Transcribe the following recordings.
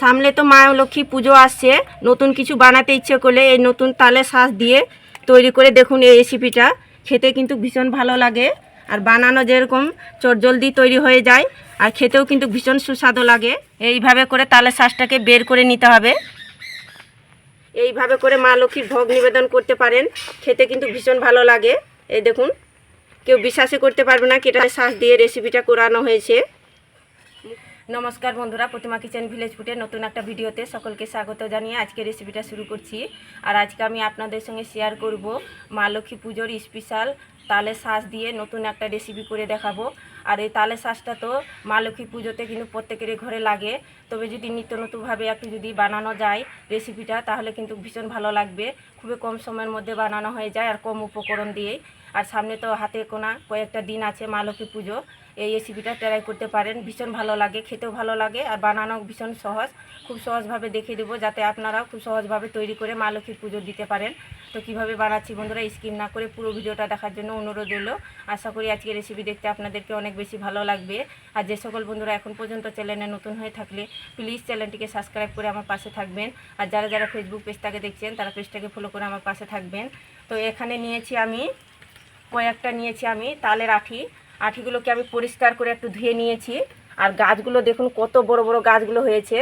সামনে তো মা লক্ষ্মী পুজো আসছে। নতুন কিছু বানাতে ইচ্ছে করলে এই নতুন তালে শ্বাস দিয়ে তৈরি করে দেখুন এই রেসিপিটা খেতে কিন্তু ভীষণ ভালো লাগে। আর বানানো যেরকম চটজলদি তৈরি হয়ে যায়, আর খেতেও কিন্তু ভীষণ সুস্বাদু লাগে। এইভাবে করে তালে শ্বাসটাকে বের করে নিতে হবে। এইভাবে করে মা লক্ষ্মীর ভোগ নিবেদন করতে পারেন। খেতে কিন্তু ভীষণ ভালো লাগে। এই দেখুন, কেউ বিশ্বাসই করতে পারবে না কি এটা শ্বাস দিয়ে রেসিপিটা করানো হয়েছে। নমস্কার বন্ধুরা, প্রতিমা কিচেন ভিলেজ ফুটে নতুন একটা ভিডিওতে সকলকে স্বাগত জানিয়ে আজকে রেসিপিটা শুরু করছি। আর আজকে আমি আপনাদের সঙ্গে শেয়ার করব মা লক্ষ্মী পুজোর স্পেশাল তালে শ্বাস দিয়ে নতুন একটা রেসিপি করে দেখাবো। আর এই তালে শ্বাসটা তো মা লক্ষ্মী পুজোতে কিন্তু প্রত্যেকেরই ঘরে লাগে। তবে যদি নিত্য নতুনভাবে একটু যদি বানানো যায় রেসিপিটা তাহলে কিন্তু ভীষণ ভালো লাগবে। খুবই কম সময়ের মধ্যে বানানো হয়ে যায় আর কম উপকরণ দিয়েই। আর সামনে তো হাতে কোনা কয়েকটা দিন আছে মা লক্ষ্মী পুজো। এই রেসিপিটা ট্রাই করতে পারেন, ভীষণ ভালো লাগে, খেতেও ভালো লাগে আর বানানো ভীষণ সহজ। খুব সহজভাবে দেখিয়ে দেবো যাতে আপনারাও খুব সহজভাবে তৈরি করে মা লক্ষ্মীর পুজো দিতে পারেন। তো কীভাবে বানাচ্ছি বন্ধুরা স্কিপ না করে পুরো ভিডিওটা দেখার জন্য অনুরোধ রইল। আশা করি আজকে রেসিপি দেখতে আপনাদেরকে অনেক বেশি ভালো লাগবে। আর যে সকল বন্ধুরা এখন পর্যন্ত চ্যানেলে নতুন হয়ে থাকলে প্লিজ চ্যানেলটিকে সাবস্ক্রাইব করে আমার পাশে থাকবেন। আর যারা যারা ফেসবুক পেজটাকে দেখছেন, তারা পেজটাকে ফলো করে আমার পাশে থাকবেন। তো এখানে নিয়েছি আমি, কয়েকটা নিয়েছি আমি তালের আঠি। আঠিগুলোকে আমি পরিষ্কার করে একটু ধুয়ে নিয়েছি। আর গাছগুলো দেখুন কত বড় বড় গাছগুলো হয়েছে।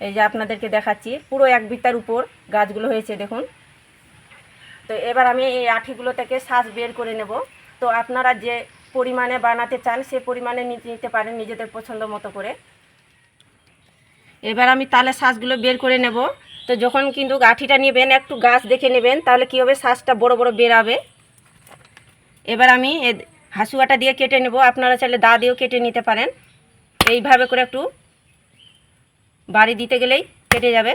এই যে আপনাদেরকে দেখাচ্ছি, পুরো এক বিতার উপর গাছগুলো হয়েছে, দেখুন। তো এবার আমি এই আঠিগুলো থেকে শ্বাস বের করে নেব। তো আপনারা যে পরিমাণে বানাতে চান, সে পরিমাণে নিতে নিতে পারেন নিজেদের পছন্দ মতো করে। এবার আমি তালে শ্বাসগুলো বের করে নেব। তো যখন কিন্তু আঠিটা নেবেন, একটু গাছ দেখে নেবেন, তাহলে কী হবে? শ্বাসটা বড় বড় বেরাবে। এবার আমি এ হাসুয়াটা দিয়ে কেটে নেব। আপনারা চাইলে দা দিয়েও কেটে নিতে পারেন। এইভাবে করে একটু বাড়ি দিতে গেলেই কেটে যাবে।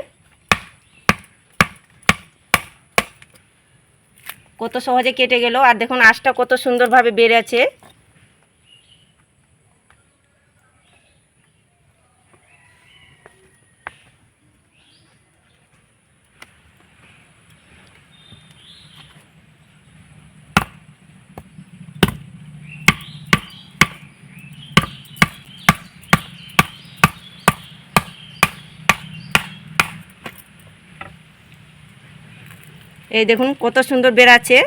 কত সহজে কেটে গেল আর দেখুন আঁশটা কত সুন্দরভাবে বেড়েছে। এই দেখুন কত সুন্দর বেড়াচ্ছে।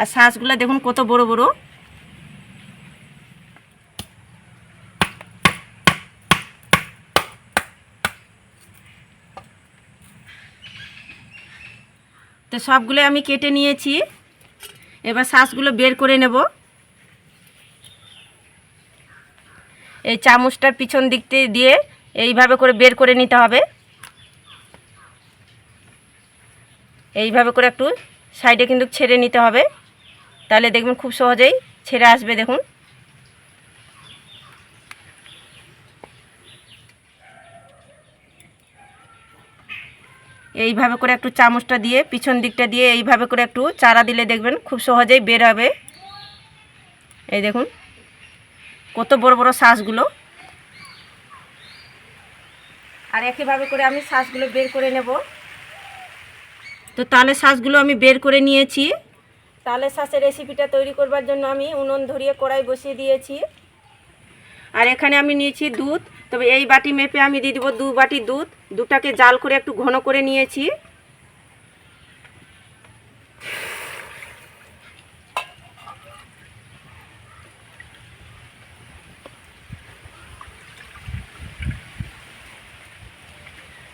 আর শ্বাসগুলো দেখুন কত বড় বড়। তো সবগুলো আমি কেটে নিয়েছি। এবার শ্বাসগুলো বের করে নেব। এই চামচটার পিছন দিক দিয়ে এইভাবে করে বের করে নিতে হবে। এইভাবে করে একটু সাইডে কিন্তু ছেড়ে নিতে হবে। তাহলে দেখবেন খুব সহজেই ছেড়ে আসবে, দেখুন। এইভাবে করে একটু চামচটা দিয়ে, পিছন দিকটা দিয়ে এইভাবে করে একটু চারা দিলে দেখবেন খুব সহজেই বের হবে। এই দেখুন, কত বড় বড় শ্বাসগুলো আর একইভাবে করে আমি শ্বাসগুলো বের করে নেব। তো তালে শাঁসগুলো আমি বের করে নিয়েছি। তালে শ্বাসের রেসিপিটা তৈরি করবার জন্য আমি উনুন ধরিয়ে কড়াই বসিয়ে দিয়েছি। আর এখানে আমি নিয়েছি দুধ। তবে এই বাটি মেপে আমি দিয়ে দেবো দু বাটি দুধ। দুটাকে জাল করে একটু ঘন করে নিয়েছি।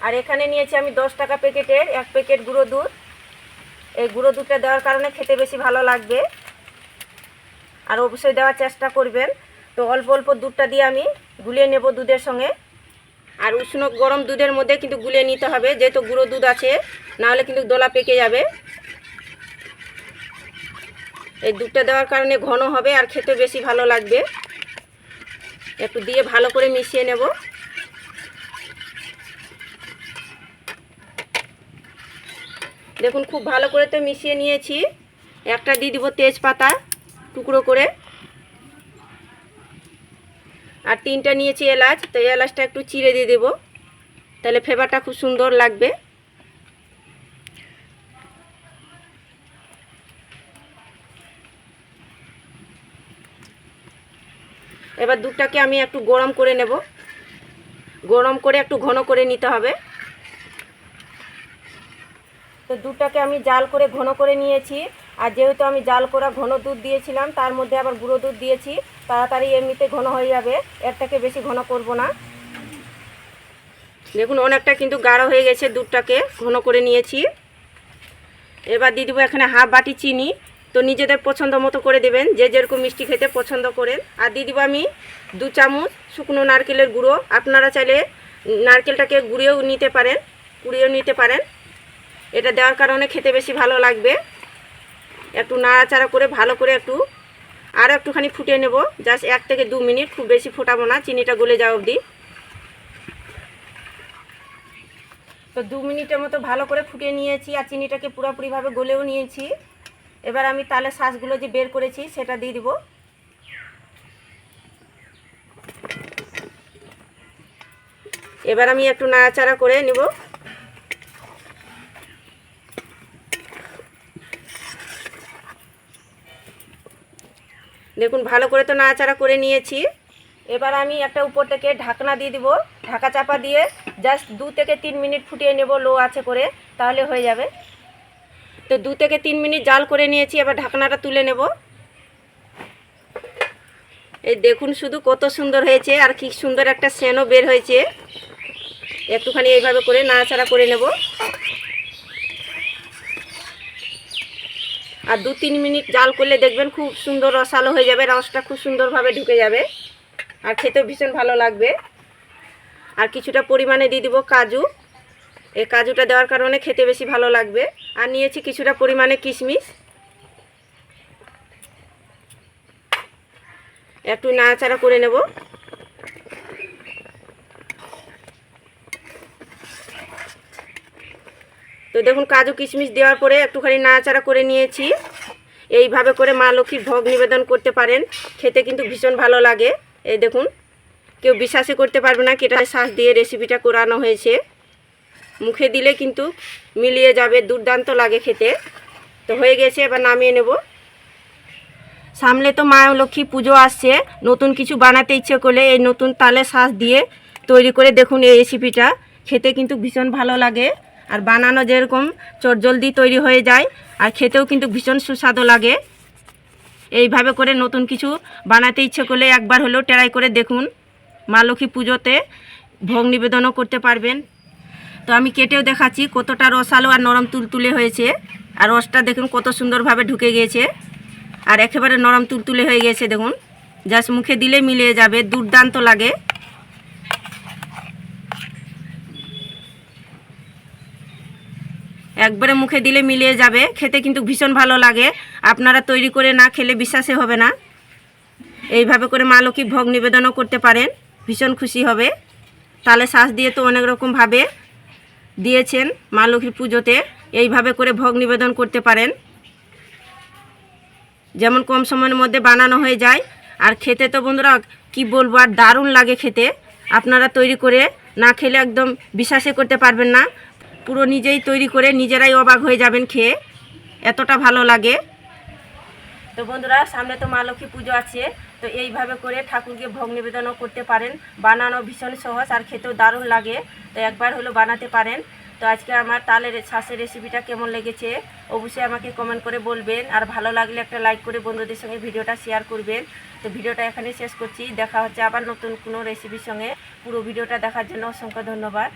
আর এখানে নিয়েছি আমি দশ টাকা প্যাকেটের এক প্যাকেট গুঁড়ো দুধ। এই গুঁড়ো দুধটা দেওয়ার কারণে খেতে বেশি ভালো লাগবে। আর অবশ্যই দেওয়ার চেষ্টা করবেন। তো অল্প অল্প দুধটা দিয়ে আমি গুলিয়ে নেব দুধের সঙ্গে। আর উষ্ণ গরম দুধের মধ্যে কিন্তু গুলিয়ে নিতে হবে। যেহেতু গুঁড়ো দুধ আছে, নাহলে কিন্তু দোলা পেকে যাবে। এই দুধটা দেওয়ার কারণে ঘন হবে আর খেতে বেশি ভালো লাগবে। একটু দিয়ে ভালো করে মিশিয়ে নেব। দেখুন, খুব ভালো করে তো মিশিয়ে নিয়েছি। একটা দিয়ে দিব তেজপাতা টুকরো করে। আর তিনটা নিয়েছি এলাচ, তো এলাচটা একটু চিড়ে দিয়ে দেবো। তাহলে ফ্লেভারটা খুব সুন্দর লাগবে। এবার দুধটাকে আমি একটু গরম করে নেব। গরম করে একটু ঘন করে নিতে হবে। তো দুধটাকে আমি জাল করে ঘন করে নিয়েছি। আর যেহেতু আমি জাল করা ঘন দুধ দিয়েছিলাম, তার মধ্যে আবার গুঁড়ো দুধ দিয়েছি। তাড়াতাড়ি এমনিতে ঘন হয়ে যাবে, এর থেকে বেশি ঘন করব না। দেখুন, অনেকটা কিন্তু গাঢ় হয়ে গেছে দুধটাকে, ঘন করে নিয়েছি। এবার দিয়ে দেবো এখানে হাফ বাটি চিনি। তো নিজেদের পছন্দ মতো করে দেবেন, যে যেরকম মিষ্টি খেতে পছন্দ করেন। আর দিয়ে দেবো আমি দু চামচ শুকনো নারকেলের গুঁড়ো। আপনারা চাইলে নারকেলটাকে গুঁড়িয়েও নিতে পারেন কুড়িয়েও নিতে পারেন। এটা দেওয়ার কারণে খেতে বেশি ভালো লাগবে। একটু নাড়াচাড়া করে, ভালো করে একটু আরও একটুখানি ফুটিয়ে নেব। জাস্ট এক থেকে দু মিনিট খুব বেশি ফোটাবো না, চিনিটা গলে যাওয়া অবধি। তো দু মিনিটের মতো ভালো করে ফুটিয়ে নিয়েছি আর চিনিটাকে পুরোপুরিভাবে গলেও নিয়েছি। এবার আমি তালে শ্বাসগুলো যে বের করেছি সেটা দিয়ে দিব। এবার আমি একটু নাড়াচাড়া করে নেব। দেখুন, ভালো করে তো নাড়াচাড়া করে নিয়েছি। এবার আমি একটা উপর থেকে ঢাকনা দিয়ে দিব। ঢাকা চাপা দিয়ে জাস্ট দু থেকে তিন মিনিট ফুটিয়ে নেব লো আছে করে, তাহলে হয়ে যাবে। তো দু থেকে তিন মিনিট জাল করে নিয়েছি, এবার ঢাকনাটা তুলে নেব। এই দেখুন শুধু কত সুন্দর হয়েছে, আর কি সুন্দর একটা সেনও বের হয়েছে। একটুখানি এইভাবে করে নাড়াচাড়া করে নেব। আর দু তিন মিনিট জাল করলে দেখবেন খুব সুন্দর রসালো হয়ে যাবে, রসটা খুব সুন্দরভাবে ঢুকে যাবে। আর খেতেও ভীষণ ভালো লাগবে। আর কিছুটা পরিমাণে দিয়ে দিব কাজু। এই কাজুটা দেওয়ার কারণে খেতে বেশি ভালো লাগবে। আর নিয়েছি কিছুটা পরিমাণে কিশমিশ। একটু নাড়াচাড়া করে নেব। তো দেখুন, কাজু কিশমিশ দেওয়ার পরে একটুখানি নাড়াচাড়া করে নিয়েছি। এইভাবে করে মা লক্ষ্মীর ভোগ নিবেদন করতে পারেন। খেতে কিন্তু ভীষণ ভালো লাগে। এই দেখুন, কেউ বিশ্বাসই করতে পারবে না কি এটা শ্বাস দিয়ে রেসিপিটা করানো হয়েছে। মুখে দিলে কিন্তু মিলিয়ে যাবে, দুর্দান্ত লাগে খেতে। তো হয়ে গেছে, এবার নামিয়ে নেব। সামনে তো মা লক্ষ্মী পুজো আসছে। নতুন কিছু বানাতে ইচ্ছে করলে এই নতুন তালে শ্বাস দিয়ে তৈরি করে দেখুন এই রেসিপিটা খেতে কিন্তু ভীষণ ভালো লাগে। আর বানানো যেরকম চটজলদি তৈরি হয়ে যায়, আর খেতেও কিন্তু ভীষণ সুস্বাদু লাগে। এইভাবে করে নতুন কিছু বানাতে ইচ্ছে করলে একবার হলেও ট্রাই করে দেখুন। মা লক্ষ্মী পুজোতে ভোগ নিবেদনও করতে পারবেন। তো আমি কেটেও দেখাচ্ছি কতটা রসালো আর নরম তুলতুলে হয়েছে। আর রসটা দেখুন কত সুন্দরভাবে ঢুকে গিয়েছে। আর একেবারে নরম তুলতুলে হয়ে গেছে দেখুন। জাস্ট মুখে দিলে মিলিয়ে যাবে, দুর্দান্ত লাগে। একবারে মুখে দিলে মিলিয়ে যাবে। খেতে কিন্তু ভীষণ ভালো লাগে। আপনারা তৈরি করে না খেলে বিশ্বাসে হবে না। এইভাবে করে মা লক্ষ্মী ভোগ নিবেদনও করতে পারেন। ভীষণ খুশি হবে। তালে শ্বাস দিয়ে তো অনেক রকমভাবে দিয়েছেন মা লক্ষ্মীর পুজোতে। এইভাবে করে ভোগ নিবেদন করতে পারেন। যেমন কম সময়ের মধ্যে বানানো হয়ে যায়। আর খেতে তো বন্ধুরা কি বলব, আর দারুণ লাগে খেতে। আপনারা তৈরি করে না খেলে একদম বিশ্বাসই করতে পারবেন না। পুরো নিজেই তৈরি করে নিজেরাই অবাক হয়ে যাবেন খেয়ে। এতটা ভালো লাগে। তো বন্ধুরা, সামনে তো মা লক্ষ্মী পুজো আছে, তো এইভাবে করে ঠাকুরকে ভোগ নিবেদনও করতে পারেন। বানানো ভীষণ সহজ আর খেতেও দারুণ লাগে। তো একবার হলো বানাতে পারেন। তো আজকে আমার তালের শ্বাসের রেসিপিটা কেমন লেগেছে, অবশ্যই আমাকে কমেন্ট করে বলবেন। আর ভালো লাগলে একটা লাইক করে বন্ধুদের সঙ্গে ভিডিওটা শেয়ার করবেন। তো ভিডিওটা এখানে শেষ করছি। দেখা হচ্ছে আবার নতুন কোনো রেসিপির সঙ্গে। পুরো ভিডিওটা দেখার জন্য অসংখ্য ধন্যবাদ।